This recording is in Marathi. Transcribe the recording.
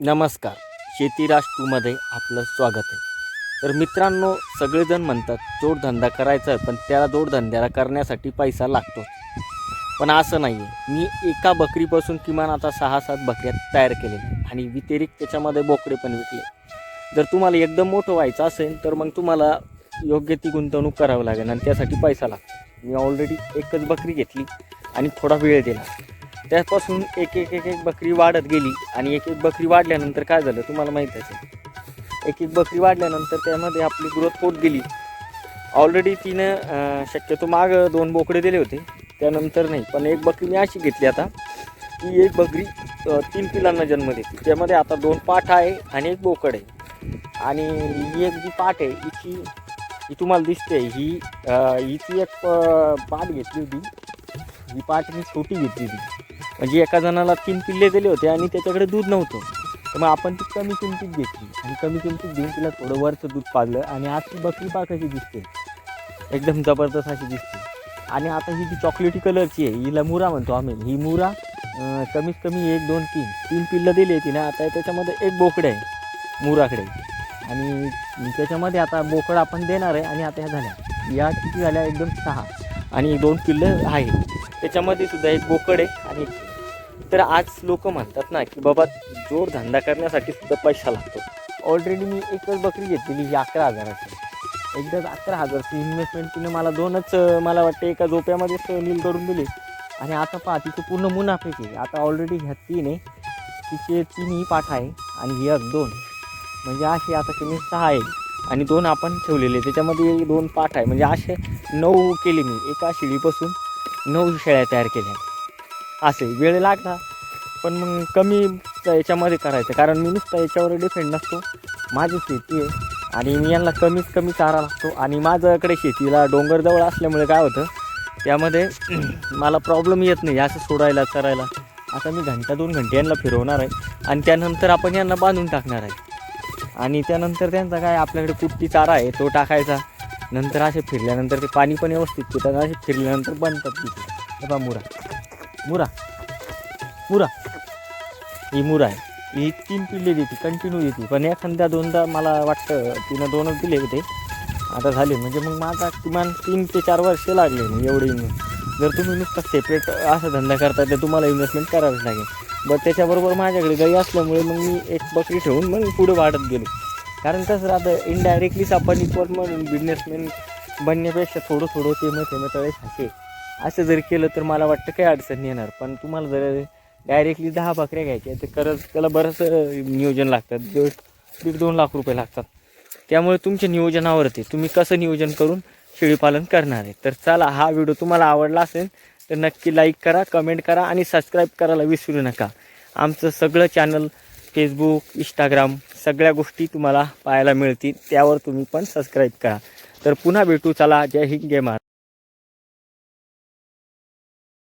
नमस्कार. शेतीराज टूमध्ये आपलं स्वागत आहे. तर मित्रांनो सगळेजण म्हणतात जोडधंदा करायचा आहे पण त्याला जोडधंद्याला करण्यासाठी पैसा लागतो पण असं नाही आहे मी एका बकरीपासून किमान आता सहा सात बकऱ्या तयार केलेल्या आणि व्यतिरिक्त त्याच्यामध्ये बोकडे पण विकले जर तुम्हाला एकदम मोठं व्हायचं असेल तर मग तुम्हाला योग्य ती गुंतवणूक करावी लागेल. आणि त्यासाठी पैसा लागतो. मी ऑलरेडी एकच बकरी घेतली आणि थोडा वेळ दिला. त्यापासून एक एक एक एक बकरी वाढत गेली आणि एक एक बकरी वाढल्यानंतर काय झालं तुम्हाला माहीत आहे एक एक बकरी वाढल्यानंतर त्यामध्ये आपली ग्रोथ होत गेली. ऑलरेडी तिनं शक्यतो मागं दोन बोकडे दिले होते. त्यानंतर नाही पण एक बकरी मी अशी घेतली आता की एक बकरी तीन पिलांना जन्म देते. त्यामध्ये आता दोन पाठ आहे आणि एक बोकड आहे. आणि ही एक जी पाठ आहे हिची ही तुम्हाला दिसते ही हिची एक पाठ घेतली होती. ही पाठ मी छोटी घेतली होती. म्हणजे एका जणाला तीन पिल्ले दिले होते आणि त्याच्याकडे दूध नव्हतं. तर मग आपण ती कमी किमतीत घेतली. आणि कमी किमतीत घेऊन तिला थोडं वरचं दूध पाजलं आणि आज ती बकरी पा कशी दिसते. एकदम जबरदस्त अशी दिसते. आणि आता ही जी चॉकलेटी कलरची आहे हिला मुरा म्हणतो आम्ही. ही मुरा कमीत कमी एक दोन तीन तीन पिल्लं दिली आहे तिने आता त्याच्यामध्ये एक बोकडे आहे मुराकडे. आणि त्याच्यामध्ये आता बोकड आपण देणार आहे आणि आता ह्या झाल्या. या किती झाल्या एकदम सहा. आणि दोन पिल्लं आहे त्याच्यामध्ये सुद्धा एक बोकड आहे आणि तर आज लोक म्हणतात ना की बाबा जोडधंदा करण्यासाठी सुद्धा पैसा लागतो. ऑलरेडी मी एकच बकरी घेतलेली ही अकरा हजाराची. एकदाच अकरा हजारची इन्व्हेस्टमेंट तिने मला दोनच मला वाटतं एका झोप्यामध्येच नील करून दिले. आणि आता पहा तिचं पूर्ण मुनाफेक आहे आता ऑलरेडी ह्या तीन आहे. तिचे तीनही पाठ आहे आणि ही एक दोन. म्हणजे अशी आता कमी सहा आहे. आणि दोन आपण ठेवलेले. त्याच्यामध्ये दोन पाठ आहे. म्हणजे असे नऊ केले मी. एका शिळीपासून नऊ शेळ्या तयार केल्या. असे वेळ लागला. पण मग कमी याच्यामध्ये करायचं कारण मी नुसतं याच्यावर डिपेंड नसतो. माझी शेती आहे आणि मी यांना कमीत कमी चारा लागतो. आणि माझ्याकडे शेतीला डोंगरजवळ असल्यामुळे काय होतं त्यामध्ये मला प्रॉब्लेम येत नाही असं सोडायला चरायला आता मी घंटा दोन घंटे यांना फिरवणार आहे. आणि त्यानंतर आपण यांना बांधून टाकणार आहे. आणि त्यानंतर त्यांचा काय आपल्याकडे कुट्टी चारा आहे तो टाकायचा. नंतर असे फिरल्यानंतर ते पाणी पण व्यवस्थित पितात असे फिरल्यानंतर बनतात तिथे. हे मुरा. मुरा. मुरा. ही मुरा आहे. ही तीन पिल्ले देते कंटिन्यू देते. पण एखाद्या दोनदा मला वाटतं तिनं दोनच दिले होते. आता झाले. म्हणजे मग माझा किमान तीन ते चार वर्ष लागले मी एवढे जर तुम्ही नुसतं सेपरेट असा धंदा करता तर तुम्हाला इन्व्हेस्टमेंट करावीच लागेल. बट त्याच्याबरोबर माझ्याकडे गाई असल्यामुळे मग मी एक बकरी ठेवून मग पुढे वाढत गेलो. कारण कसं राहतं इनडायरेक्टलीच आपण इक्वल म्हणून बिझनेसमॅन बनण्यापेक्षा थोडं थोडं ते मग ते तळे साचे असं जर केलं तर मला वाटतं काही अडचण येणार. पण तुम्हाला जर डायरेक्टली दहा बकऱ्या घ्यायच्या तर खरंच त्याला बरंच नियोजन लागतात. दीड दीड दोन लाख रुपये लागतात. त्यामुळे तुमच्या नियोजनावरती तुम्ही कसं नियोजन करून शेळीपालन करणार आहे? तर चला हा व्हिडिओ तुम्हाला आवडला असेल तर नक्की लाईक करा कमेंट करा आणि सबस्क्राईब करायला विसरू नका. आमचं सगळं चॅनल फेसबुक इंस्टाग्राम सगळ्या गोष्टी तुम्हाला पाहायला मिळतील. त्यावर तुम्ही पण सबस्क्राईब करा. तर पुन्हा भेटू चला जय हिंद जय महाराज